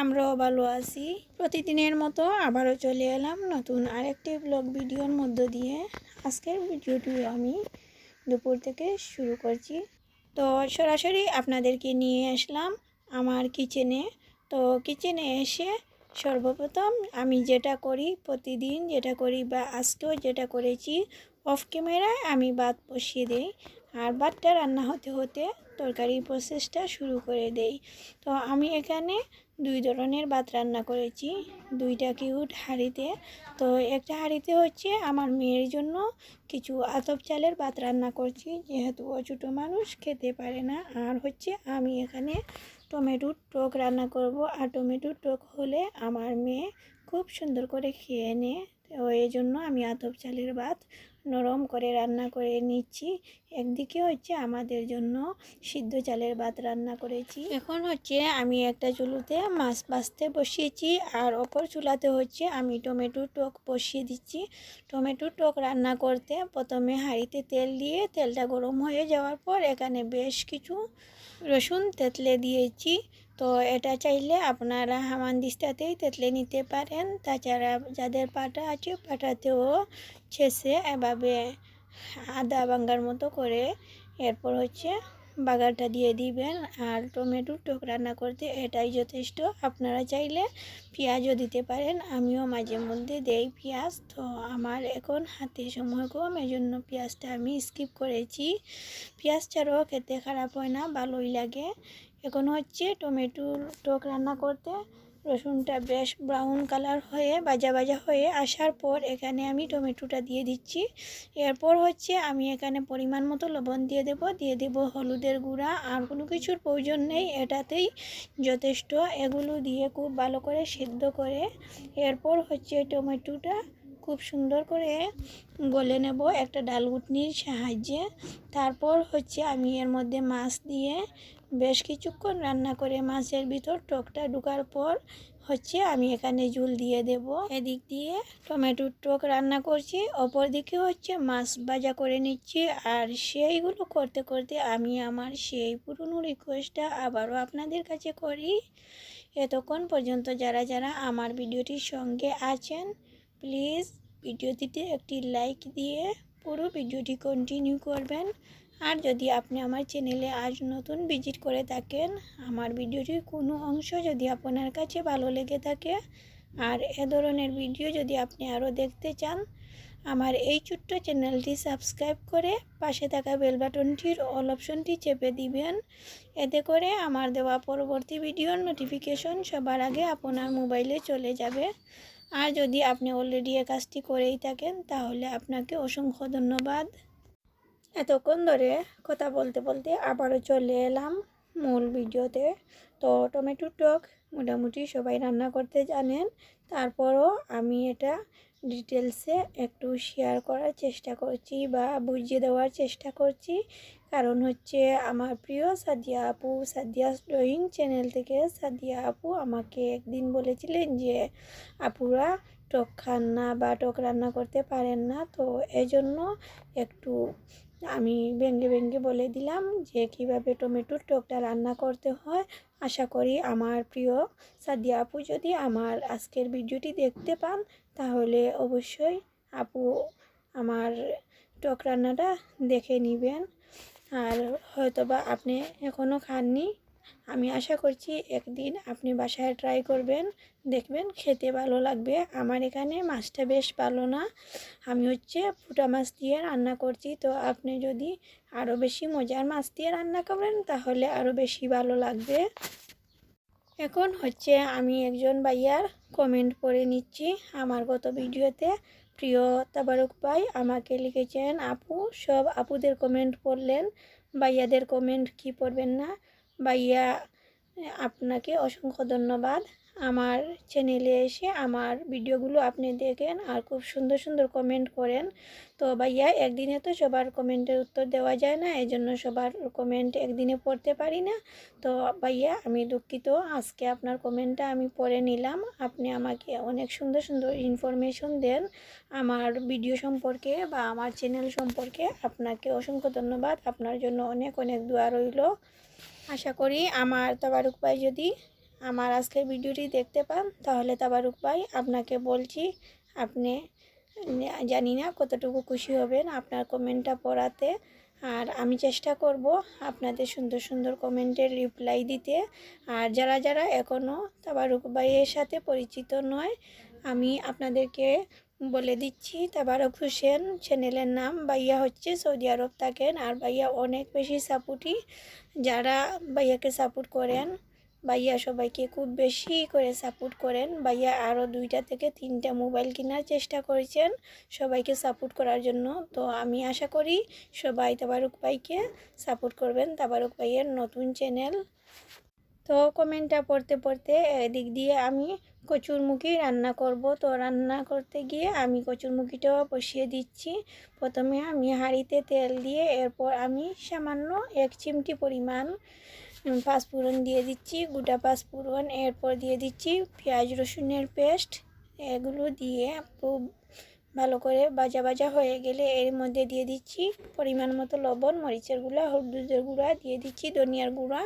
আমরাও ভালো আছি। প্রতিদিনের মতো আবারও চলে এলাম নতুন আরেকটি ব্লগ ভিডিওর মধ্য দিয়ে। আজকের ভিডিওটি আমি দুপুর থেকে শুরু করছি। তো সরাসরি আপনাদেরকে নিয়ে আসলাম আমার কিচেনে। তো কিচেনে এসে সর্বপ্রথম আমি যেটা করি প্রতিদিন যেটা করি বা আজকেও যেটা করেছি অফ ক্যামেরায় আমি ভাত বসিয়ে দিই। আর ভাতটা রান্না হতে হতে তরকারির প্রসেসটা শুরু করে দেই। তো আমি এখানে দুই ধরনের ভাত রান্না করেছি, দুইটা কিউট হাঁড়িতে। তো একটা হাঁড়িতে হচ্ছে আমার মেয়ের জন্য কিছু আতপ চালের ভাত রান্না করছি, যেহেতু ও ছোটো মানুষ, খেতে পারে না। আর হচ্ছে আমি এখানে টমেটোর টক রান্না করব। আর টমেটোর টক হলে আমার মেয়ে খুব সুন্দর করে খেয়ে নেয়। তো এই জন্য আমি আতপ চালের ভাত নরম করে রান্না করে নিচ্ছি। একদিকে হচ্ছে আমাদের জন্য সিদ্ধ চালের ভাত রান্না করেছি। এখন হচ্ছে আমি একটা চুলোতে মাছ বাছতে বসিয়েছি আর অপর চুলাতে হচ্ছে আমি টমেটো টক বসিয়ে দিচ্ছি। টমেটো টক রান্না করতে প্রথমে হাঁড়িতে তেল দিয়ে তেলটা গরম হয়ে যাওয়ার পর এখানে বেশ কিছু রসুন তেতলে দিয়েছি। তো এটা চাইলে আপনারা হামানদিস্তাতেই তেতলে নিতে পারেন। তাছাড়া যাদের পাটা আছে, পাটাতেও ছেঁচে এভাবে আদা বাঙ্গার মতো করে এরপর হচ্ছে বাগারটা দিয়ে দিবেন। আর টমেটো টক রান্না করতে এটাই যথেষ্ট। আপনারা চাইলে পেঁয়াজও দিতে পারেন। আমিও মাঝে মধ্যে দেই পেঁয়াজ। তো আমার এখন হাতে সময় কম এই জন্য পেঁয়াজটা আমি স্কিপ করেছি। পেঁয়াজ ছাড়াও খেতে খারাপ হয় না, ভালোই লাগে। এখন হচ্ছে টমেটো টক রান্না করতে রসুনটা বেশ ব্রাউন কালার হয়ে বাজা বাজা হয়ে আসার পর এখানে আমি টমেটোটা দিয়ে দিচ্ছি। এরপর হচ্ছে আমি এখানে পরিমাণ মতো লবণ দিয়ে দেব দিয়ে দেব হলুদের গুঁড়া আর কোনো কিছুর প্রয়োজন নেই, এটাতেই যথেষ্ট। এগুলো দিয়ে খুব ভালো করে সিদ্ধ করে এরপর হচ্ছে টমেটোটা খুব সুন্দর করে গলে নেব একটা ডালগুটনির সাহায্যে। তারপর হচ্ছে আমি এর মধ্যে মাছ দিয়ে বেশ কিছুক্ষণ রান্না করে মাছের ভিতর টকটা ঢুকার পর হচ্ছে আমি এখানে ঝুল দিয়ে দেব। এদিক দিয়ে টমেটোর টক রান্না করছি অপর দিকে হচ্ছে মাছ ভাজা করে নিচ্ছি। আর সেইগুলো করতে করতে আমি আমার সেই পুরনো রিকোয়েস্টটা আবারও আপনাদের কাছে করি। এতক্ষণ পর্যন্ত যারা যারা আমার ভিডিওটির সঙ্গে আছেন প্লিজ ভিডিওটিতে একটি লাইক দিয়ে পুরো ভিডিওটি কন্টিনিউ করবেন। আর যদি আপনি আমার চ্যানেলে আজ নতুন ভিজিট করে থাকেন, আমার ভিডিওটির কোনো অংশ যদি আপনার কাছে ভালো লেগে থাকে, আর এ ধরনের ভিডিও যদি আপনি আরও দেখতে চান, আমার এই ছোট্ট চ্যানেলটি সাবস্ক্রাইব করে পাশে থাকা বেল বাটনটির অল অপশনটি চেপে দিবেন। এতে করে আমার দেওয়া পরবর্তী ভিডিওর নোটিফিকেশন সবার আগে আপনার মোবাইলে চলে যাবে। আর যদি আপনি অলরেডি এ কাজটি করেই থাকেন, তাহলে আপনাকে অসংখ্য ধন্যবাদ। এতক্ষণ ধরে কথা বলতে বলতে আবারও চলে এলাম মূল ভিডিওতে। তো টমেটো টক মোটামুটি সবাই রান্না করতে জানেন। তারপরও আমি এটা ডিটেলসে একটু শেয়ার করার চেষ্টা করছি বা বুঝিয়ে দেওয়ার চেষ্টা করছি। কারণ হচ্ছে আমার প্রিয় সাদিয়া আপু, সাদিয়া ড্রয়িং চ্যানেল থেকে সাদিয়া আপু আমাকে একদিন বলেছিলেন যে আপুরা টক খান না বা টক রান্না করতে পারেন না। তো এজন্য একটু আমি ভেঙ্গে ভেঙ্গে বলে দিলাম যে কীভাবে টমেটোর টকটা রান্না করতে হয়। আশা করি আমার প্রিয় সাদিয়া আপু যদি আমার আজকের ভিডিওটি দেখতে পান, তাহলে অবশ্যই আপু আমার টক রান্নাটা দেখে নেবেন। আর হয়তোবা আপনি এখনও খাননি আমি আশা করছি একদিন আপনি বাসায় ট্রাই করবেন। দেখবেন খেতে ভালো লাগবে। আমার এখানে মাছটা বেশ ভালো না। আমি হচ্ছে ফুটা মাছ দিয়ে রান্না করছি। তো আপনি যদি আরও বেশি মজার মাছ দিয়ে রান্না করেন, তাহলে আরও বেশি ভালো লাগবে। এখন হচ্ছে আমি একজন ভাইয়ার কমেন্ট পড়ে নিচ্ছি। আমার গত ভিডিওতে প্রিয় তাবারক ভাই আমাকে লিখেছেন, আপু, সব আপুদের কমেন্ট পড়লেন। ভাইয়াদের কমেন্ট কি পড়বেন না? ভাইয়া, আপনাকে অসংখ্য ধন্যবাদ। আমার চ্যানেলে এসে আমার ভিডিওগুলো আপনি দেখেন আর খুব সুন্দর সুন্দর কমেন্ট করেন। তো ভাইয়া, একদিনে তো সবার কমেন্টের উত্তর দেওয়া যায় না এই জন্য সবার কমেন্ট একদিনে পড়তে পারি না। তো ভাইয়া, আমি দুঃখিত, আজকে আপনার কমেন্টটা আমি পড়ে নিলাম। আপনি আমাকে অনেক সুন্দর সুন্দর ইনফরমেশন দেন আমার ভিডিও সম্পর্কে বা আমার চ্যানেল সম্পর্কে। আপনাকে অসংখ্য ধন্যবাদ, আপনার জন্য অনেক অনেক দোয়া রইল। আশা করি আমার তাবারুক ভাই যদি আমার আজকের ভিডিওটি দেখতে পান, তাহলে তাবারুক ভাই আপনাকে বলছি, আপনি জানি না কতটুকু খুশি হবেন আপনার কমেন্টটা পড়াতে। আর আমি চেষ্টা করব আপনাদের সুন্দর সুন্দর কমেন্টের রিপ্লাই দিতে। আর যারা যারা এখনও তাবারুক ভাইয়ের সাথে পরিচিত নয়, আমি আপনাদেরকে বলে দিচ্ছি। তাবারক হোসেন চ্যানেলের নাম ভাইয়া হচ্ছে সৌদি আরব থাকেন। আর ভাইয়া অনেক বেশি সাপোর্টি, যারা ভাইয়াকে সাপোর্ট করেন, ভাইয়া সবাইকে খুব বেশি করে সাপোর্ট করেন। ভাইয়া আরও দুইটা থেকে তিনটা মোবাইল কেনার চেষ্টা করেছেন সবাইকে সাপোর্ট করার জন্য। তো আমি আশা করি সবাই তাবারুক ভাইকে সাপোর্ট করবেন। তাবারুক ভাইয়ের নতুন চ্যানেল তো কমেন্টটা পড়তে পড়তে এদিক দিয়ে আমি কচুরমুখী রান্না করব। তো রান্না করতে গিয়ে আমি কচুরমুখিটাও বসিয়ে দিচ্ছি। প্রথমে আমি হাঁড়িতে তেল দিয়ে এরপর আমি সামান্য এক চিমটি পরিমাণ পাঁচফোড়ন দিয়ে দিচ্ছি, গোটা পাঁচফোড়ন। এরপর দিয়ে দিচ্ছি পেঁয়াজ রসুনের পেস্ট। এগুলো দিয়ে খুব ভালো করে ভাজা ভাজা হয়ে গেলে এর মধ্যে দিয়ে দিচ্ছি পরিমাণ মতো লবণ, মরিচের গুঁড়া, হলুদের গুঁড়া, দিয়ে দিচ্ছি ধনিয়ার গুঁড়া।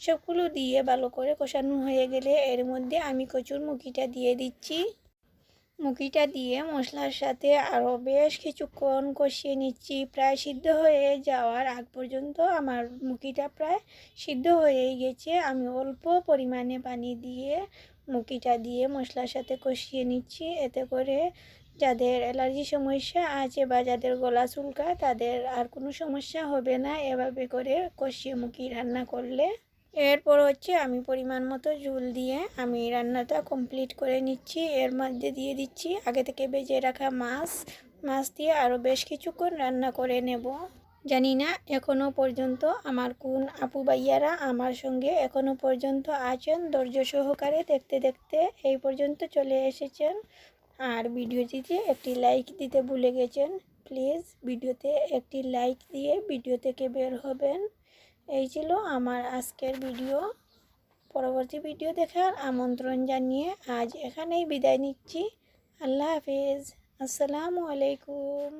সবগুলো দিয়ে ভালো করে কষানো হয়ে গেলে এর মধ্যে আমি কচুর মুখিটা দিয়ে দিচ্ছি। মুখিটা দিয়ে মশলার সাথে আরও বেশ কিছুক্ষণ কষিয়ে নিচ্ছি। প্রায় সিদ্ধ হয়ে যাওয়ার আগ পর্যন্ত আমার মুখিটা প্রায় সিদ্ধ হয়েই গেছে। আমি অল্প পরিমাণে পানি দিয়ে মুখিটা দিয়ে মশলার সাথে কষিয়ে নিচ্ছি। এতে করে যাদের অ্যালার্জি সমস্যা আছে বা যাদের গলা চুলকা তাদের আর কোনো সমস্যা হবে না। এভাবে করে কষিয়ে মুখি রান্না করলে। এরপর হচ্ছে আমি পরিমাণ মতো ঝুল দিয়ে আমি রান্নাটা কমপ্লিট করে নিচ্ছি। এর মধ্যে দিয়ে দিচ্ছি আগে থেকে বেজে রাখা মাছ। মাছ দিয়ে আরও বেশ কিছুক্ষণ রান্না করে নেব। জানি না এখনও পর্যন্ত আমার কোন আপু ভাইয়ারা আমার সঙ্গে এখনও পর্যন্ত আছেন। ধৈর্য সহকারে দেখতে দেখতে এই পর্যন্ত চলে এসেছেন। আর ভিডিওটিতে একটি লাইক দিতে ভুলে গেছেন প্লিজ ভিডিওতে একটি লাইক দিয়ে ভিডিও থেকে বের হবেন। এই ছিল আমার আজকের ভিডিও পরবর্তী ভিডিও দেখার আমন্ত্রণ জানিয়ে আজ এখানেই বিদায় নিচ্ছি। আল্লাহ হাফিজ। আসসালামু আলাইকুম।